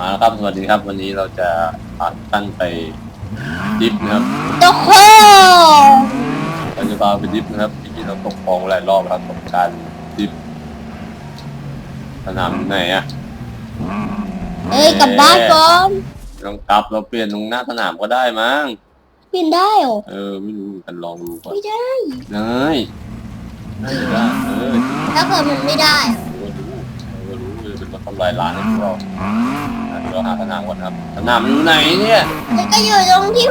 มาแล้วครับสวัสดีครับ วันนี้เราจะพาทุกท่านไปดิฟนะครับตกโคเราจะพาไปดิฟนะครับที่เราตกคลองหลายรอบครับกับการดิฟสนามไหนอะเอ้ยกลับบ้านก่อนลองกลับเราเปลี่ยนตรงหน้าสนามก็ได้มั้งปีนได้เหรอเออไม่รู้เหมือนกันลองดูก่อนไม่ได้เลยน่าจะได้เออถ้าเกิดมันไม่ได้อะรู้ก็รู้รู้จะเป็นมาทำลายร้านให้พวกเรา นามก่อนครับสนามอยู่ไหนเนี่ยมันก็อยู่ตรงที่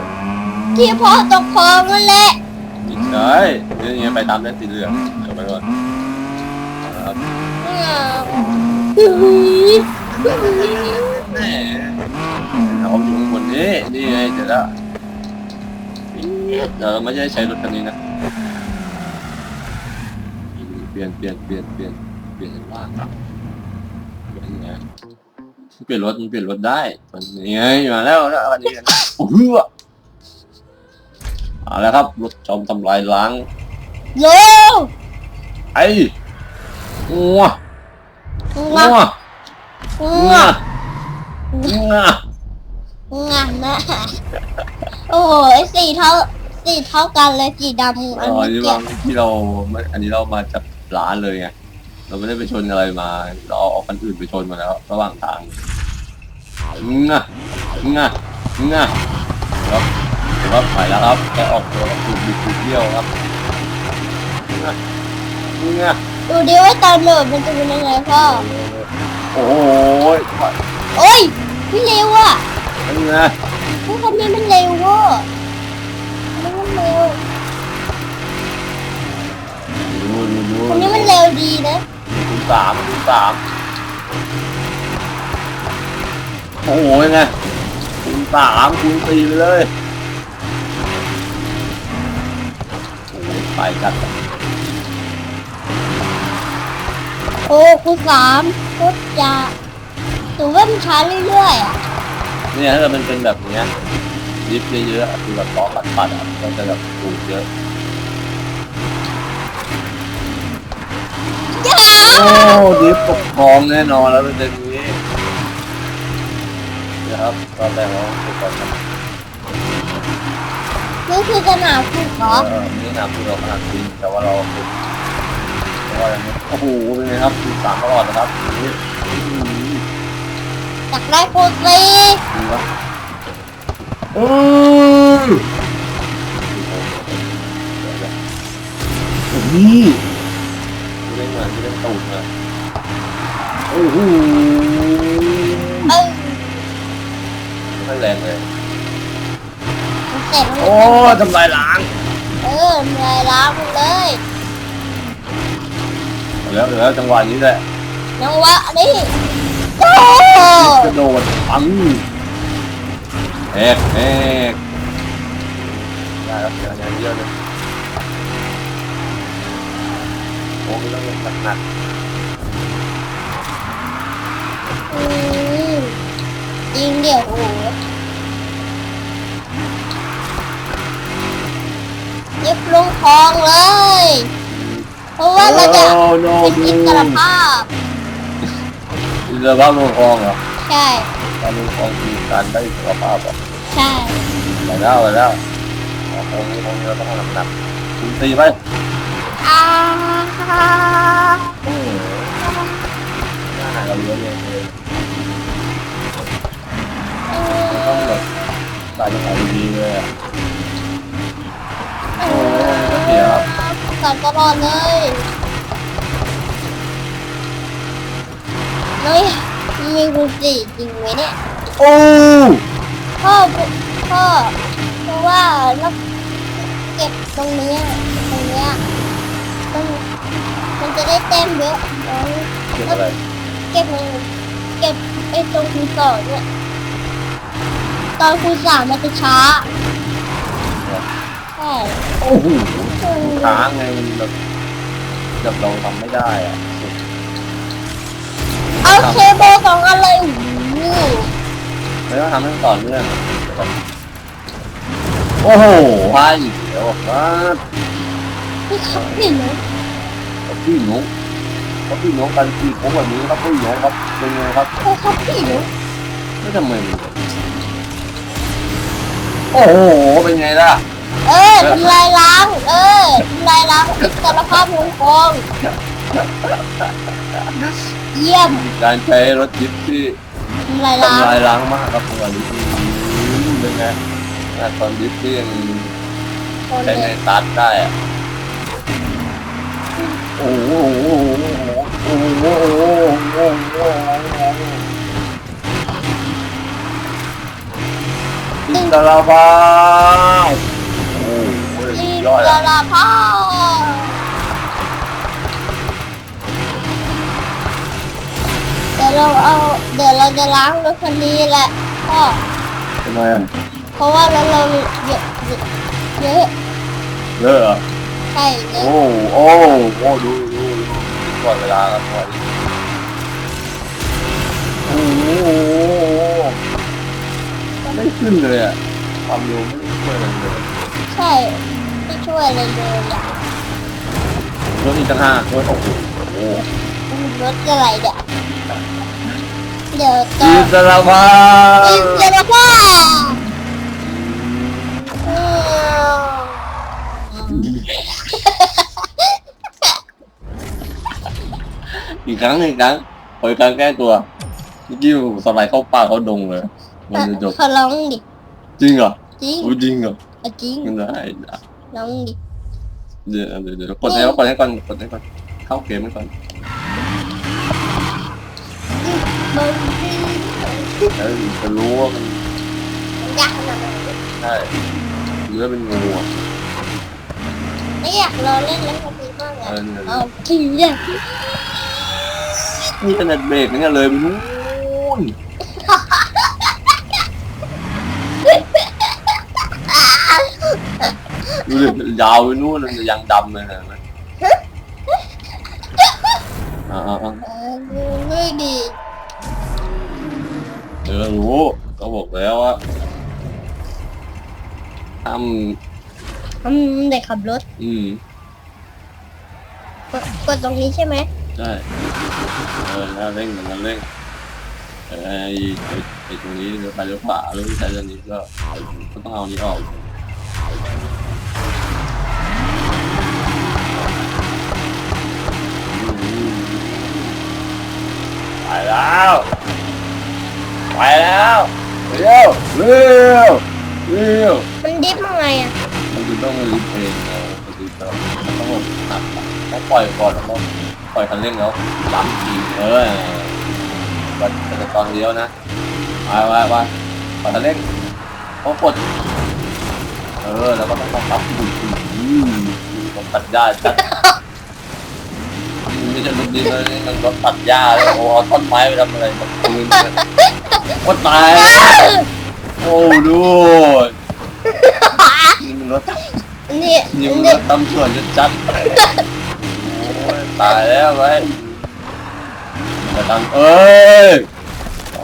ที่พ่อตกคลองนั่นแหละไม่ใช่เนี่ยเนี่ยไปตามเส้นสีเหลืองเดี๋ยวไปก่อนเอาละครับแหมเอาอยู่ข้างบนนี้นี่ไงเดี๋ยวแล้วเดี๋ยวเราไม่ใช่ใช้รถคันนี้นะเปลี่ยนเปลี่ยนเปลี่ยนเปลี่ยนเปลี่ยนเป็นว่าง เปลี่ยนรถมันเปลี่ยนรถได้มันนี่ไงมาแล้วแล้วอันนี้โอ้โหเอาแล้วครับรถจอมทำลายล้างเร็วไอ้งัวงงัะวงงัวะงัวงะนะโอ้โหสีเท่าสีเท่ากันเลยสีดำอ๋อันอนี้นี่เกี่บายงที่เราไม่อันนี้เรามาจากร้านเลยไง เราไม่ได้ไปชนอะไรมา เราเอาเอาคันอื่นไปชนมาแล้วระหว่างทางงะงะงะครับเดี๋ยวครับไปแล้วครับแกออกตัวแล้วถูกบิดถูกเที่ยวครับงะงะดูดิว่าตอนโดดมันจะเป็นยังไงพ่อ โอ้ยโอ้ยพี่เร็วอะงะพวกคนนี้มันเร็วเว่ะมันมันเร็วดูดูดูคนนี้มันเร็วดีนะคูณ สามคูณสามโอ้โหยังไงคูณสามคูณสี่ไปเลยโอ้ยไปจัดอะโอ้คูณสามโคตรจะถือว่ามันช้าเรื่อยๆอะเนี่ยถ้าเกิดมันเป็นแบบเนี้ยดิฟเยอะๆคือแบบล้อปัดปัดๆอะมันจะแบบถูกเยอะ อ้ดิฟปกครองแน่นอนแล้วเป็นอย่างนี้นะครับตอนแรกเราไปก่อนนะนี่คือสนามฝึกเหรอเออไม่ได้นำที่เราขนาดจริงแต่ว่าเราฝึกเพราะว่าอย่างนี้โอ้โหเป็นไงครับคูณสามตลอดนะครับนี่อื้อหืออยากได้คูณสี่ดีวะอือโอ้โหกู เล่นมากูเล่นตูดมาโอ้โหเออไม่แรงเลย มันเสร็จโอ้ทำลายล้างเออเหนื่อยล้ามันเลยเหลือเหลือจังหวะนี้แหละยังวะนี่โอ้กระโดดปังแอกแอกได้แล้วเดี๋ยวเดี๋ยวเยอะเลย โอ้ไม่ต้องเล่นหนักอืมจริงเดี๋ยวโอ้โหเย็บลงคลองเลย เพราะๆว่าเราจะโอ้โนเป็นดูอิสรภาพอิสรภาพลงคลองเหรอใช่การลงคลองคือการได้อิสรภาพเหรอใช่ ไปแล้วไปแล้วเอาคลองนี้คลองนี้เราต้องทำหนักคุณตีไป อ่าโอ้โหหน้าหาเราเยอะเลยเลยต้องแบบใส่จังหวะดีๆเลยอะโอ้ก็เสียครับสั่นตลอดเลยน้อยมีคุณสี่จริงไหมเนี่ยโอ้พ่อพ่อเพราะว่านักเก็บตรงเนี้ยตรงเนี้ย มันมันจะได้แต้มเยอะแล้วเก็บอะไรเก็บเก็บไอ้ตรงคูณสองเนี่ยตอนคูณสามมันจะช้าใช่โอ้โหค้างไงมันแบบแบบเราทำไม่ได้อะเอาเคเบิลสองอันเลยโอ้โหไม่ต้องทำให้ต่อเนื่องโอ้โหพลาดอีกเดี๋ยวว่าพี่ขับผิดเลยพี่หนูเขาพี่หนูกันพี่ผมแบบนี้ครับพี่หนูครับเป็นไงครับเขาขับผิดเลยไม่ทำไมมันโอ้โหเป็นไงล่ะเออทำลายล้างเออทำลายล้างอิสรภาพวงกองเยี่ยมการใช้รถจิ๊บที่ทำลายล้างทำลายล้างมากครับตัวนี้เป็นไงขนาดตอนจิ๊บที่ยังคนใช้ในเนี่ยสตาร์ทได้อะ โอ้โหโอ้โหโอ้โหอิสระภาพโอ้โหสุอิดสยอดอะราพเดี๋ยวเราเอาเดี๋ยวเราจะล้างรถคันนี้แหละพ่อทำไมอะเพราะว่ารถเราเยอะเยอะเยอะเลิกเหรอใช่เยโอ้อะโอ้โอ้ดูดูดูก่อนเวลาครับก่อนโอ้โหไม่ขึ้นเลยอะความเร็วไม่ได้ช่วยอะไรเลยใช่ไม่ช่วยอะไรเลยอะรถอีกต่างหากรถโอ้โหรถอะไรเดี๋ยวเดี๋ยวจะอิสระภาอิพสรภาพอื อีกครั้งหนึ่งอีกครั้งขออีกครั้งแก้ตัวเมื่อกี้สไลด์เข้าปากเขาดงเลย มันจะจบขอร้องดิจริงเหรอจริงอุ๊ยจริงเหรอเอาจริงยังได้ร้องดิเดี๋ยวเดี๋ยวเดี๋ยวกดให้เขากดให้ก่อนกดให้ก่อนเข้าเกมให้ก่อนมึงแล้วจะรู้ว่ามันอยากขนาดนั้นใช่เนื้อเป็นงูอะไม่อยากรอเล่นแล้วก็ดีมากเออะอเนี่ยเอาจริงเนี่ย นี่ขนาดเบรกนี่เลยไปนู่นดูดิยาวไปนู่นมันจะยังดำเลยนะเห็นไหมอ่าอ่าอ่าเออดูไม่ดีเออรู้ก็บอกแล้วว่าทอืมเด็กขับรถำอืมกดกดตรงนี้ใช่ไหม ใช่เออถ้าเร่งมันก็เร่งเออไอ้ไอ้ไอ้ตรงนี้เลี้ยวไปเลี้ยวขวาหรือใช้ตัวนี้ก็ก็ต้องเอาอันนี้ออกไปแล้วไปแล้วเร็วเร็วเร็วมันดิฟยังไงอะมันจะต้องรีเพลย์นะมันจะต้องมันต้องแบบหักต้องปล่อยก่อนแล้วก็ ปล่อยคันเร่งแล้วล้ำทีเออวันจะตอนเดียวนะไปไปไปปล่อยคันเร่งต้องกดเออแล้วก็ต้องบังคับบุ่นอืมต้องตัดหญ้าจัดมันไม่ใช่รถดีเลยนี่มันรถตัดหญ้าเลยโอ้เอาต้นไม้ไปทำอะไรแบบปืนเนี่ยโอ้ตายแล้วโอ้ดูนี่มันรถนี่ยิงนี่รถตำรวจจะจัดโอ้ย ตายแล้วไปแต่ตามเอ้ย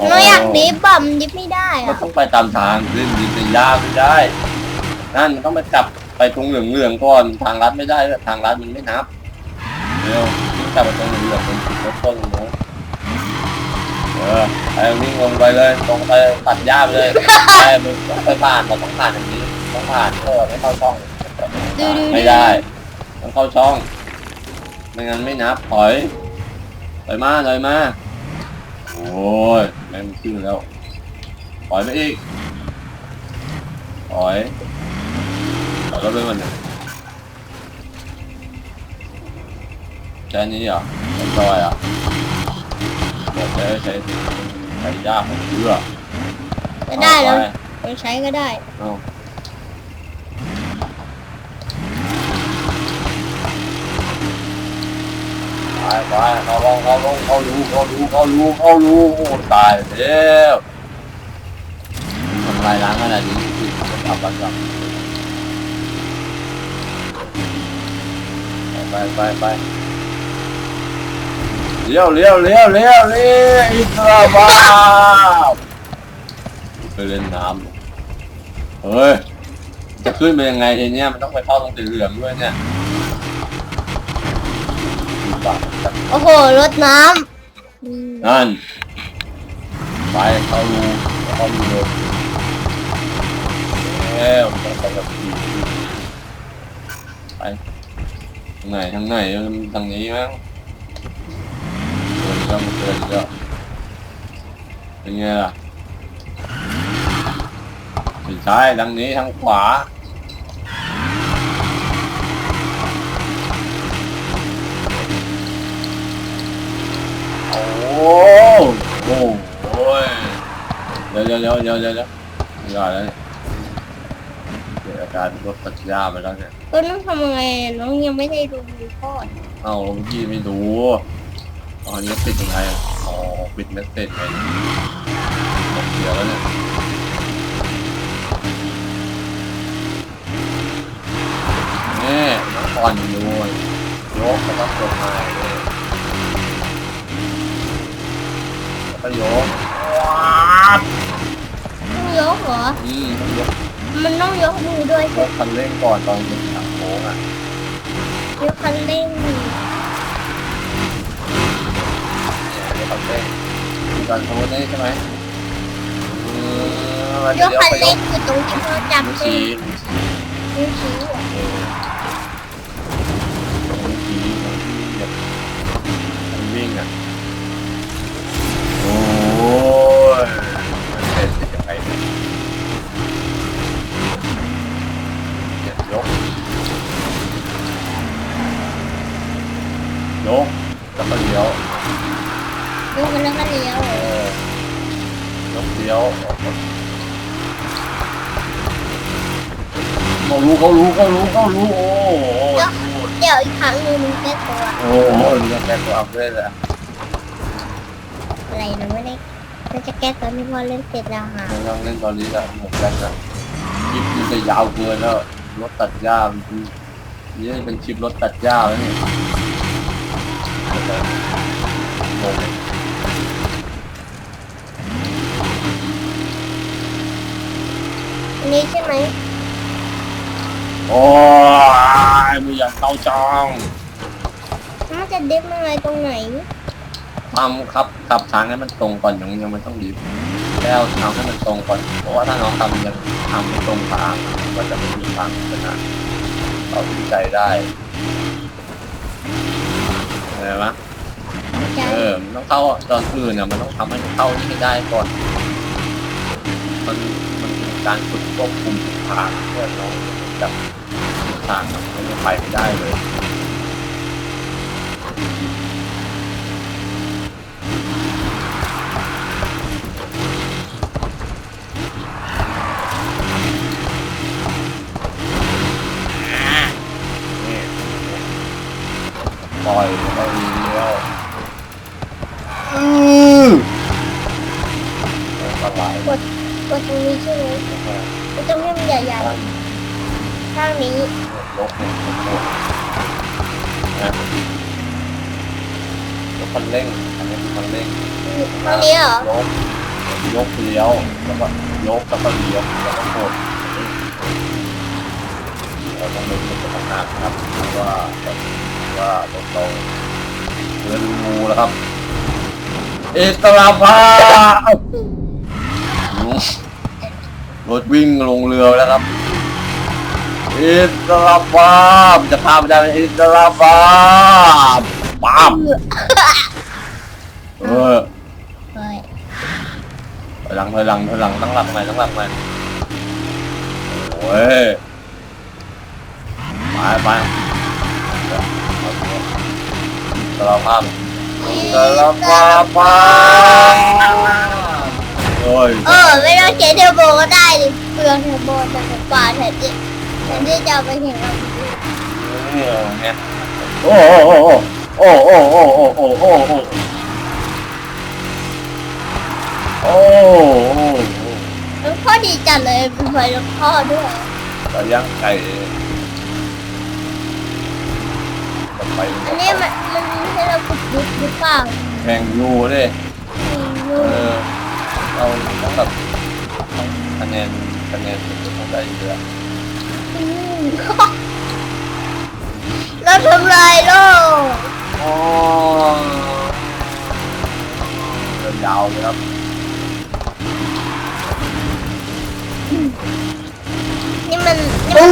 หนูอยากดิฟบ่มนดิฟไม่ได้มันอะต้องไปตามทางเล่นดินยากไม่ได้ นั่นมันต้องไปกลับไปตรงเหลืองเหลืองๆก่อนทางลัดไม่ได้ด้วยทางลัดมันไม่นับเร็วต้องกลับไปตรงเหลืองเหลืองๆตรงจุดเริ่มต้นนะเออไปวิ่งลงไปเลยตรงไปตัดหญ้าไปเลยไปมึงต้องไปผ่านเราต้องผ่านอย่างนี้ต้องผ่านเออไม่เข้าช่องดูดูไม่ดูได้ต้องเข้าช่อง ไม่งั้นไม่นับถอยถอยมาถอยมาโอ้ยแม่งขึ้นแล้วถอยไปอีกถอยถอยรถไปมันแค่นี้เหรอไม่จอยอะบอกใช้ใช้ใช้ยากของเชื่อก็ได้แล้วเอาปเราใช้ก็ได้เอา ไปไปเขาลงเขาลงเขารู้เขารู้เขารู้เขารู้โอ้ตายแล้วทำลายล้างขนาดนี้คือทำบันกับไปไปไปเลี้ยวเลี้ยวเลี้ยวเลี้ยวเลี้ยวอิสราพไปเล่นน้ำเฮ้ยจะขึ้นไปยังไงทีเนี้ยมันต้องไปเข้าตรงสีเหลืองด้วยเนี่ย โอ้โหรถน้ำนั่น ไปเข้ารูเข้ารูเลยแล้วไปแบบนี้ไปทางไหนทางไหนทางนี้มั้งเดินก็เดินก็เป็นไงล่ะไม่ใช่ทางนี้ทางขวา โอ้โหโอ้โหเดี๋ยวเดี๋ยวเดี๋ยวเดี๋ยวเดี๋ยวเดี๋ยวไม่ได้แล้วเนี่ยเกิดอาการรถตัดหญ้าไปแล้วเนี่ยก็ต้องทำยังไงน้องยังไม่ได้ดูรีพอร์ตเอ้าเมื่อกี้ไม่ดูตอนนี้ปิดยังไงอะอ๋อปิดเมสเซจไงหมดเสียแล้วเนี่ยนี่น้องอ่อนดูยกแล้วก็กดไม้เลย แล้วก็ยกว้าบต้องยกเหรออืมต้องยกมันต้องยกมือด้วยยใช่กคันเร่งก่อนตอนเป็นทางโค้งอะยกคันเร่งเนี่ยยกคันเร่งมีการโค้งได้ใช่ไหมอืมยกคันเร่งคือตรงที่พ่อจับนิ้วเป็นชี้นิ้วชี้อะเออนิ้วชี้ตรงที่แบบมันวิ่งอะ ยกแล้วก็เลี้ยวยกมันแล้วก็เลี้ยวเออยกเลี้ยวเขารู้เขารู้เขารู้เขารู้โอ้โหเดี๋ยวอีกครั้งหนึงมันแก้ตัวโอ้โหเรื่องแค่ตัวอัพเลยแหละอะไรนะไม่ได้มันจะแก้ตอนที่พ่อเล่นเสร็จแล้วค่ะไม่ต้องเล่นตอนนี้ละหมดกันละคลิปนี้จะยาวเกินแล้วรถตัดหญ้ามันคือนี่เป็นคลิปรถตัดหญ้าแล้วนี่ งงอันนี้ใช่ไหมโอ้ยไม่อย่าเข้าจองมันจะด็บอะไรตรงไหนทำครับขับทางให้มันตรงก่อนอยังยังไม่ต้องรีบแล้วทำให้มันตรงก่อน เพราะว่าถ้าน้องทำยังทำไม่ตรงทางมันก็จะไม่มีทางชนะเราวิจัยได้ เห็นไหมใช่เออมันต้องเข้าตอนอื่นเนี่ยมันต้องทำให้มันเข้านี่ให้ได้ก่อน มันมันเป็นการฝึกควบคุมทิศทางเพื่อน้องจับทิศทางมันจะไปไม่ได้เลย ปล่อยแล้วก็เลี้ยวอือแล้วก็ไหลกดกดตรงนี้ใช่ไหมกดตรงนี้มันใหญ่ๆข้างนี้ยกเนี่ยยกเนี่ยนะยกคันเร่งอันนี้คือคันเร่งข้างนี้เหรอยกเลี้ยวแล้วก็ยกแล้วก็เลี้ยวแล้วก็กดเราต้องดูเป็นขนาดครับว่า ว่าเราต้องเดินงูแล้วครับ เอตราภาพรถวิ่งลงเรือแล้วครับอิสระภาพจะพาไปได้เป็นอิสระภาพป้ามเออเฮ้ยถอยหลังถอยหลังถอยหลังตั้งหลักใหม่ตั้งหลักใหม่โอ้ยไปไป อิสระภาพอิสระภาพป้ามโอ้ยเออไม่ต้องใช้เทอร์โบก็ได้ดิเปลืองเทอร์โบจากกว่าแทนที่แทนที่จะเอาไปแข่งกับเนี่ยเนี่ยโอ้โอ้โอ้โอ้โอ้โอ้โอ้โอ้โอ้โอ้โอ้โอ้แล้วพ่อดีจัดเลยเป็นไฟรถพ่อด้วยก็ย่างไก่ ปอันนี้มันมันให้เราขุดดิบหรือเปล่าแข่งยูดิเอไม่รู้อเราต้องแบบคะแนนคะแนนต้องได้เยอะเราทำลายโลกโอ้เดินยาวเลยครับนี่มันี่มัน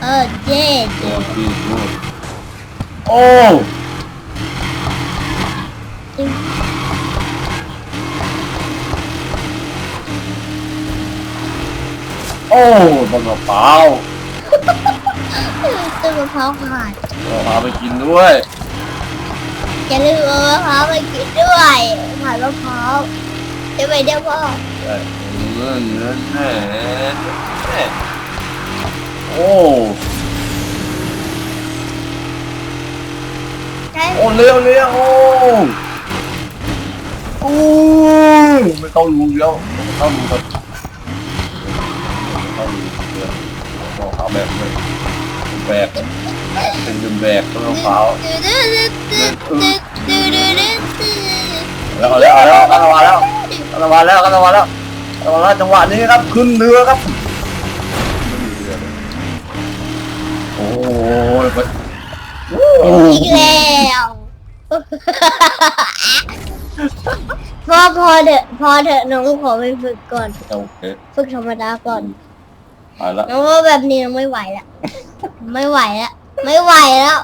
เออเจ๊เจ๊ โอ้จริงโอ้ต้นมะพร้าวต้นมะพร้าวขาดมะพร้าวไปกินด้วยอย่าลืมเอามะพร้าวไปกินด้วยผ่านมะพร้าวจะไปเดี๋ยวพ่อใช่เงินเงินแน่แน่โอ้ ช่โอ้เร็วเร็วโอ้โอ้ไม่เข้ารูเดียวไม่เข้ารูครับไม่เข้ารูเดียวมะพร้าวแบบเลยแบกเป็นแบกต้นมะพร้าแล้วแล้วแล้วกันมาแล้วกันมาแล้วกันมาแล้วกันมาแล้วจังหวะนี้ครับขึ้นเรือครับโอ้ยโอ้อีกแล้วพ่อพอเถอะพอเถอะน้องขอไปฝึกก่อน โอเคฝึกธรรมดาก่อนไปละ น้องว่าแบบนี้น้องไม่ไหวแล้วไม่ไหวแล้วไม่ไหวแล้ว